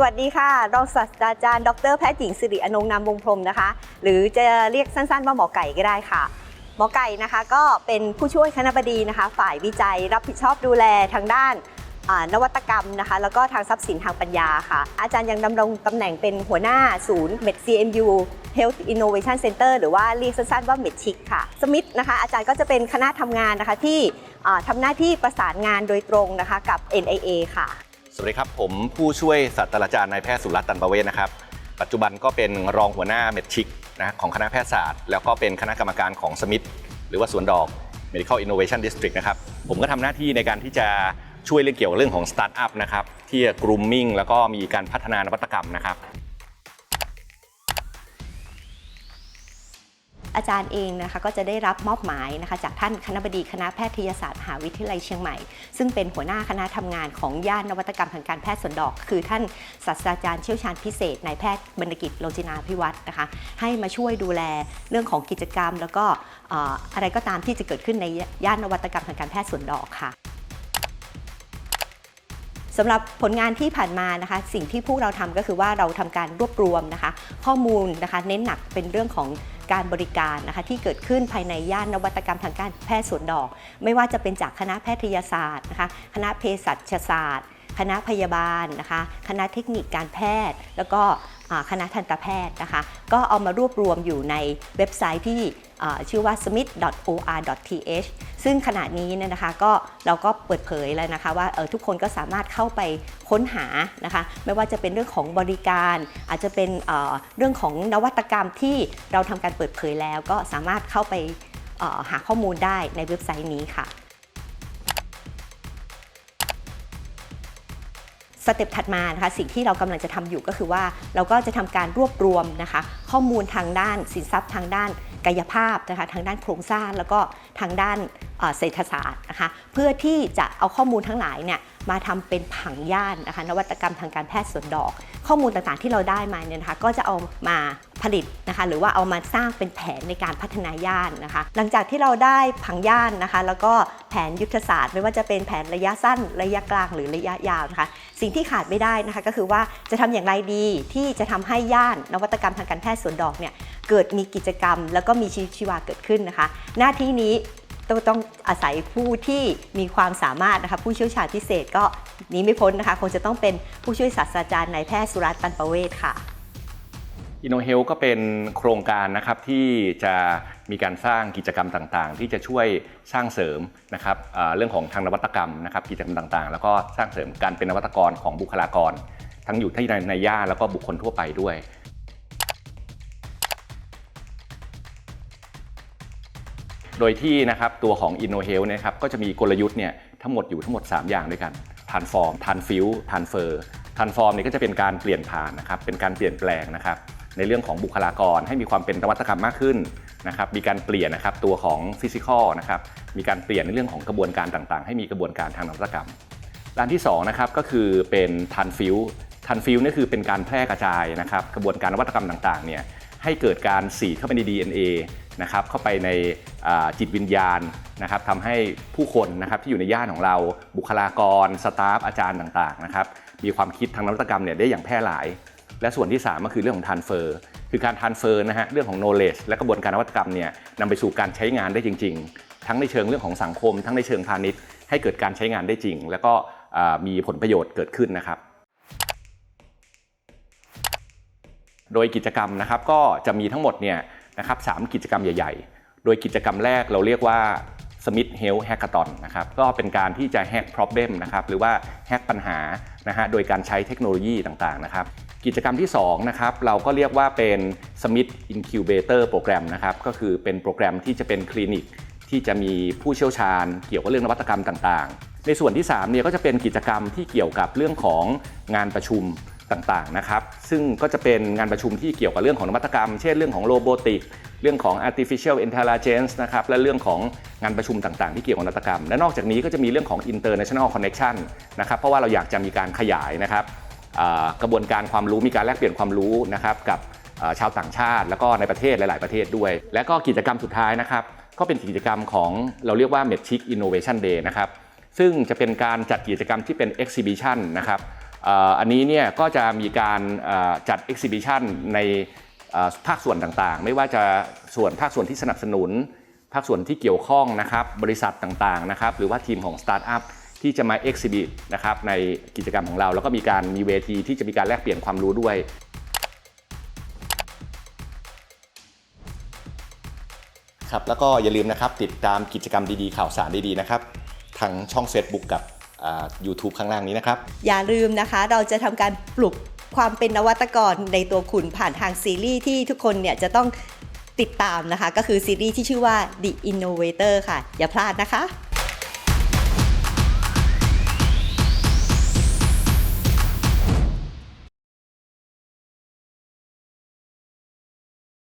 สวัสดีค่ะ รองศาสตราจารย์ ดรแพทย์หญิงสิริอนงนามวงพรมนะคะ หรือจะเรียกสั้นๆ ว่าหมอไก่ก็ได้ค่ะ หมอไก่นะคะก็เป็นผู้ช่วยคณะบดีนะคะ ฝ่ายวิจัยรับผิดชอบดูแลทางด้านนวัตกรรมนะคะ แล้วก็ทางทรัพย์สินทางปัญญาค่ะ อาจารย์ยังดำรงตำแหน่งเป็นหัวหน้าศูนย์ MedCMU Health Innovation Center หรือว่าเรียกสั้นๆว่า MedChic ค่ะ สมิธนะคะ อาจารย์ก็จะเป็นคณะทำงานนะคะที่ทำหน้าที่ประสานงานโดยตรงนะคะกับ NIA ค่ะ สวัสดีครับ ผมผู้ช่วยศาสตราจารย์นายแพทย์สุรัตน์ตันประเวศนะครับ ปัจจุบันก็เป็นรองหัวหน้าเมดชิกนะของคณะแพทยศาสตร์ แล้วก็เป็นคณะกรรมการของสมิธหรือว่าสวนดอก Medical Innovation District นะครับ ผมก็ทำหน้าที่ในการที่จะช่วยเรื่องเกี่ยวกับเรื่องของสตาร์ทอัพนะครับที่กรุ๊มมิ่งแล้วก็มีการพัฒนานวัตกรรมนะครับ อาจารย์เองนะคะก็จะได้รับมอบหมายนะคะจากท่านคณบดีคณะแพทยศาสตร์มหาวิทยาลัยเชียงใหม่ ซึ่งเป็นหัวหน้าคณะทำงานของย่านนวัตกรรมทางการแพทย์สวนดอก คือท่านศาสตราจารย์เชี่ยวชาญพิเศษนายแพทย์บรรกิจโลจินาพิวัตรนะคะให้มาช่วยดูแลเรื่องของกิจกรรม แล้วก็เอ่ออะไรก็ตามที่จะเกิดขึ้นในย่านนวัตกรรมทางการแพทย์สวนดอกค่ะสำหรับผลงานที่ผ่านมานะคะ สิ่งที่พวกเราทำก็คือว่าเราทำการรวบรวมนะคะ ข้อมูลนะคะ เน้นหนักเป็นเรื่องของ การบริการนะคะที่เกิดขึ้นภายในย่านนวัตกรรมทางการแพทย์สวนดอก ไม่ว่าจะเป็นจากคณะแพทยศาสตร์นะคะคณะเภสัชศาสตร์ คณะพยาบาลนะคะคณะเทคนิคการแพทย์ แล้วก็ คณะทันตแพทย์นะคะ ก็เอามารวบรวมอยู่ในเว็บไซต์ที่ชื่อว่า smith.or.th ซึ่งขณะนี้เนี่ยนะคะก็เราก็เปิดเผยแล้วนะคะ ว่าทุกคนก็สามารถเข้าไปค้นหานะคะ ไม่ว่าจะเป็นเรื่องของบริการ อาจจะเป็นเรื่องของนวัตกรรมที่เราทำการเปิดเผยแล้ว ก็สามารถเข้าไปหาข้อมูลได้ในเว็บไซต์นี้ค่ะ สเต็ปถัดมานะคะสิ่งที่เรากำลังจะทำอยู่ก็คือว่าเราก็จะทำการรวบรวมนะคะข้อมูลทางด้านสินทรัพย์ทางด้านกายภาพนะคะทางด้านโครงสร้างแล้วก็ทางด้านเศรษฐศาสตร์นะคะเพื่อที่จะเอาข้อมูลทั้งหลายเนี่ยมาทำเป็นผังย่านนะคะนวัตกรรมทางการแพทย์สวนดอก ข้อมูลต่างๆที่เราได้มาเนี่ยนะคะก็จะเอามา ผลิตนะคะ หรือว่าเอามาสร้างเป็นแผนในการพัฒนาย่านนะคะ หลังจากที่เราได้ผังย่านนะคะ แล้วก็แผนยุทธศาสตร์ ไม่ว่าจะเป็นแผนระยะสั้น ระยะกลางหรือระยะยาวนะคะ สิ่งที่ขาดไม่ได้นะคะก็คือว่าจะทำอย่างไรดีที่จะทำให้ย่านนวัตกรรมทางการแพทย์สวนดอกเนี่ยเกิดมีกิจกรรม แล้วก็มีชีวิตชีวาเกิดขึ้นนะคะ หน้าที่นี้ต้องต้องอาศัยผู้ที่มีความสามารถนะคะผู้เชี่ยวชาญพิเศษก็หนี้ไม่พ้นนะคะ คงจะต้องเป็นผู้ช่วยศาสตราจารย์นายแพทย์สุรัตน์ตันประเวศค่ะ อินโนเฮลก็เป็นโครงการนะครับที่จะมีการสร้างกิจกรรมต่างๆ ที่จะช่วยสร้างเสริมนะครับเรื่องของทางนวัตกรรมนะครับกิจกรรมต่างๆ แล้วก็สร้างเสริมการเป็นนวัตกรของบุคลากร ทั้งอยู่ที่ในในย่านแล้วก็บุคคลทั่วไปด้วยโดยที่นะครับตัวของ InnoHealth นะครับก็จะมีกลยุทธ์เนี่ยทั้งหมดอยู่ทั้งหมด 3 อย่างด้วยกัน Transform Transfuse Transfer Transform เนี่ยก็จะเป็นการเปลี่ยนผ่านนะครับเป็นการเปลี่ยนแปลงนะครับ ในเรื่องของบุคลากรให้มีความเป็นนวัตกรรมมากขึ้นนะครับมีการเปลี่ยนนะครับตัวของฟิสิกอลนะครับมีการเปลี่ยนในเรื่องของกระบวนการต่างๆ ให้มีกระบวนการทางนวัตกรรมด้านที่2นะครับก็คือเป็นทันฟิวทันฟิวนี่คือเป็นการแพร่กระจายนะครับกระบวนการนวัตกรรมต่างๆเนี่ยให้เกิดการสีเข้าไปใน DNA นะครับเข้าไปในจิตวิญญาณนะครับทำให้ผู้คนนะครับที่อยู่ในย่านของเราบุคลากร สตาฟอาจารย์ต่างๆนะครับมีความคิดทางนวัตกรรมเนี่ยได้อย่างแพร่หลาย และส่วนที่ 3 ก็คือเรื่องของ transfer คือการ transfer นะฮะเรื่องของ knowledge และกระบวนการนวัตกรรมเนี่ยนำไปสู่การใช้งานได้จริง ๆ ทั้งในเชิงเรื่องของสังคม ทั้งในเชิงพาณิชย์ให้เกิดการใช้งานได้จริง แล้วก็มีผลประโยชน์เกิดขึ้นนะครับโดยกิจกรรมนะครับก็จะมีทั้งหมดเนี่ยนะครับสามกิจกรรมใหญ่ ๆ โดยกิจกรรมแรกเราเรียกว่า Smith Health Hackathon นะครับก็เป็นการที่จะ hack problem นะครับหรือว่า hack ปัญหานะฮะโดยการใช้เทคโนโลยีต่างๆนะครับ กิจกรรมที่2นะครับเราก็เรียกว่าเป็น Smith Incubator Program นะครับก็คือเป็นโปรแกรมที่จะเป็นคลินิกที่จะมีผู้เชี่ยวชาญเกี่ยวกับเรื่องนวัตกรรมต่างๆ ในส่วนที่3เนี่ยก็จะเป็นกิจกรรมที่เกี่ยวกับเรื่องของงานประชุมต่างๆนะครับ ซึ่งก็จะเป็นงานประชุมที่เกี่ยวกับเรื่องของนวัตกรรม เช่นเรื่องของโรบอติก เรื่องของ artificial intelligence นะครับ และเรื่องของงานประชุมต่างๆ ที่เกี่ยวกับนวัตกรรม และนอกจากนี้ก็จะมีเรื่องของ international connection นะครับ เพราะว่าเราอยากจะมีการขยายนะครับ กระบวนการความรู้มีการแลกเปลี่ยนความรู้นะครับกับชาวต่างชาติ แล้วก็ในประเทศหลาย ๆ ประเทศด้วย และก็กิจกรรมสุดท้ายนะครับ ก็เป็นกิจกรรมของเราเรียกว่า m e d c h i c Innovation Day นะครับซึ่งจะเป็นการจัดกิจกรรมที่เป็น exhibition นะครับอันนี้เนี่ยก็จะมีการจัด exhibition ในภาคส่วนต่าง ๆ ไม่ว่าจะส่วนภาคส่วนที่สนับสนุน ภาคส่วนที่เกี่ยวข้องนะครับบริษัทต่าง ๆ นะครับหรือว่าทีมของสตาร์ทอัพ ที่จะมา exhibit นะครับในกิจกรรมของเรา แล้วก็มีการมีเวทีที่จะมีการแลกเปลี่ยนความรู้ด้วยครับแล้วก็อย่าลืมนะครับติดตามกิจกรรมดีๆ ข่าวสารดีๆนะครับทางช่อง Facebook กับอ่า YouTube ข้างล่างนี้นะครับ อย่าลืมนะคะเราจะทำการปลุกความเป็นนวัตกรในตัวคุณผ่านทางซีรีส์ที่ทุกคนเนี่ยจะต้องติดตามนะคะ ก็คือซีรีส์ที่ชื่อว่า The Innovator ค่ะ อย่าพลาดนะคะ